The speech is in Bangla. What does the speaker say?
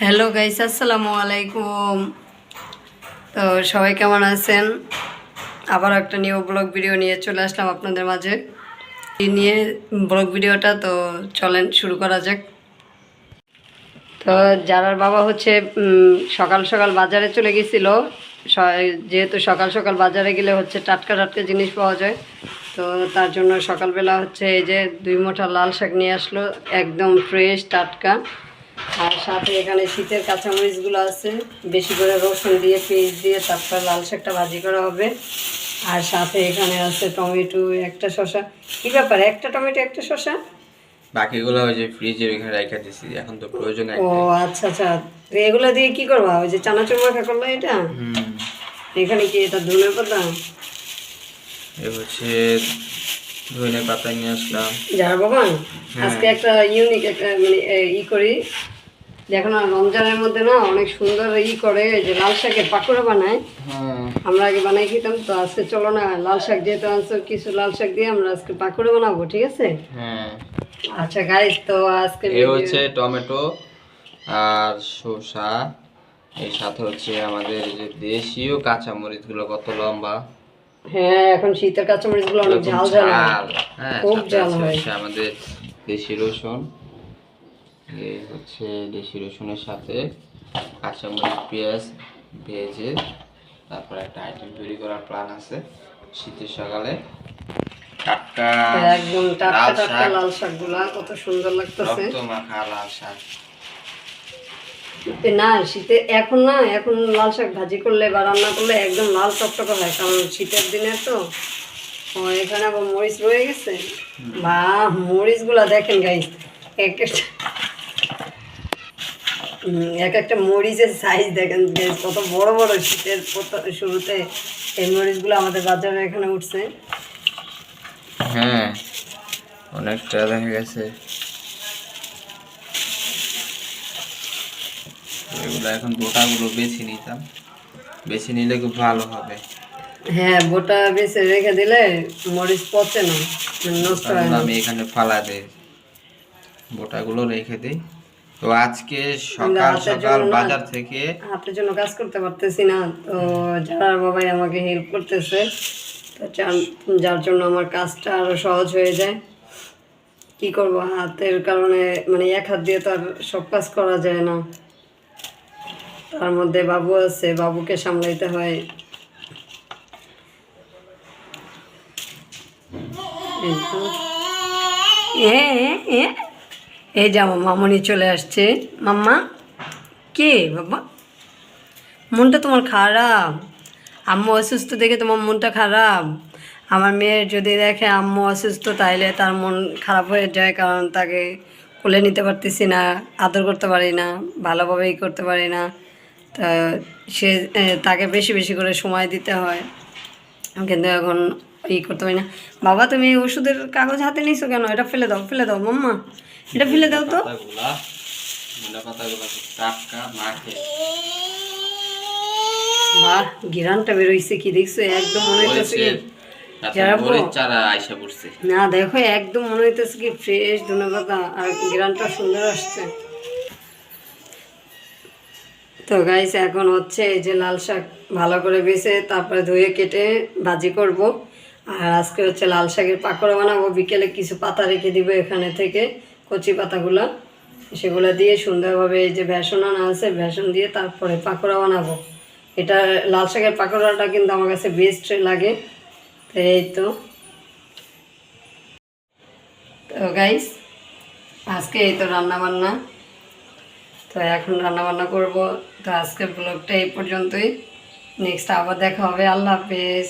হ্যালো গাইস, আসসালামু আলাইকুম। তো সবাই কেমন আছেন? আবার একটা নিউ ব্লগ ভিডিও নিয়ে চলে আসলাম আপনাদের মাঝে। এই নিয়ে ব্লগ ভিডিওটা তো চলেন, শুরু করা যাক। তো যারার বাবা হচ্ছে সকাল সকাল বাজারে চলে গেছিল যেহেতু সকাল সকাল বাজারে গেলে হচ্ছে টাটকা টাটকা জিনিস পাওয়া যায়, তো তার জন্য সকালবেলা হচ্ছে এই যে দুই মোটা লাল শাক নিয়ে আসলো, একদম ফ্রেশ টাটকা। আর সাথে এখানে শীতের কাঁচামরিচগুলো আছে। বেশি করে রসুন দিয়ে পেঁয়াজ দিয়ে তারপর লাল শাকটা ভাজি করা হবে। আর সাথে এখানে আছে টমেটো একটা শসা। কি ব্যাপার? একটা টমেটো একটা শসা? বাকিগুলো ওই যে ফ্রিজের ওইখানে রেখে দিছি এখন তো প্রয়োজন ও আচ্ছা আচ্ছা। এগুলো দিয়ে কি করবা? ওই যে চানাচুর মাখা করল এটা? এখানে কি এটা ধনে পাতা? এ হচ্ছে ধনে পাতা নিয়ে আসলাম। যার বাবা আজকে একটা ইউনিক একটা মানে ই করি। দেখো না রমজানের মধ্যে না অনেক সুন্দর ই করে যে লাল শাকের পাকোড়া বানায়। হ্যাঁ। আমরা আগে বানাই খেতাম তো আজকে চলো না লাল শাক যেহেতু আনছো কিছু লাল শাক দিয়ে আমরা আজকে পাকোড়া বানাবো ঠিক আছে? হ্যাঁ। আচ্ছা গাইস তো আজকে এ হচ্ছে টমেটো আর শসা এর সাথে হচ্ছে আমাদের যে দেশীয় কাঁচা মরিচগুলো কত লম্বা। হ্যাঁ এখন শীতের কাঁচামরিচগুলো অনেক ঝাল ঝাল হ্যাঁ। খুব ঝাল হয়। আমাদের দেশি রসুন। এই হচ্ছে দেশি রসুনের সাথে কাঁচামরিচ পেঁয়াজ ভেজে তারপর একটা আইটেম তৈরি করার প্ল্যান আছে। শীতের সকালে টাটকা একদম টাটকা টাটকা লাল শাকগুলা কত সুন্দর লাগতেছে। রক্ত মাখা লাল শাক। না শীতে এখন না এখন লাল শাক ভাজি করলে বা রান্না করলে একদম লাল টকটকে হয় কারণ শীতের দিনে তো এখানে আবার মরিচ রয়ে গেছে। বা মরিচগুলা দেখেন গাইস এক একটা এক একটা মরিচের সাইজ দেখেন কত বড় বড় শীতের শুরুতে এই মরিচগুলো আমাদের বাজারে এখানে উঠছে। হ্যাঁ অনেকটা দেখা গেছে। এগুলো এখন গোটাগুলো বেছে নিতাম। বেছে নিলে খুব ভালো হবে। হ্যাঁ বোটা বেছে রেখে দিলে মরিচ পচে না নষ্ট হয় আমি এখানে ফালা দেই বোটাগুলো রেখে দিই। তো আজকে সকাল সকাল বাজার থেকে হাতের জন্য কাজ করতে পারতেছি না। তো যারা বাবাই আমাকে হেল্প করতেছে তো যার- জন্য আমার কাজটা আরও সহজ হয়ে যায়। কি করব হাতের কারণে মানে এক হাত দিয়ে তো আর সব কাজ করা যায় না। তার মধ্যে বাবু আছে বাবুকে সামলাইতে হয়। এই তো। এই যে আমার মামনি চলে আসছে। মাম্মা, কে? বাবা, মনটা তোমার খারাপ। আম্মু অসুস্থ দেখে তোমার মনটা খারাপ। আমার মেয়ের যদি দেখে আম্মু অসুস্থ, তাইলে তার মন খারাপ হয়ে যায়, কারণ তাকে কোলে নিতে পারতেছি না, আদর করতে পারি না, ভালোভাবেই করতে পারি না। তা সে তাকে বেশি বেশি করে সময় দিতে হয়। কিন্তু এখন ই করতে পারি না। বাবা তুমি এই ওষুধের কাগজ হাতে নিছো কেন? এটা ফেলে দাও ফেলে দাও মাম্মা। এটা ফেলে দাও তো। বাহ গিরানটা বেরোইছে কি দেখছ? একদম মনে হইতেছে না দেখো একদম মনে হইতেছে কি ফ্রেশ ধন্যবাদ আর গিরানটা সুন্দর আসছে। তো গাইস এখন হচ্ছে এই যে লাল শাক ভালো করে বেছে তারপরে ধুয়ে কেটে ভাজি করব। আর আজকে হচ্ছে লাল শাকের পাকোড়া বানাবো। বিকেলে কিছু পাতা রেখে দিব এখানে থেকে, কচি পাতাগুলো। সেগুলো দিয়ে সুন্দরভাবে এই যে বেসন আনা আছে, বেসন দিয়ে তারপরে পাকোড়া বানাবো। এটা লাল শাকের পাকোড়াটা কিন্তু আমার কাছে বেস্ট লাগে। তো এই তো। তো গাইস আজকে এই তো রান্না বান্না তো এখন রান্না বান্না করব। তো আজকের ব্লগটা এই পর্যন্তই। নেক্সট আবার দেখা হবে। আল্লাহ হাফেজ।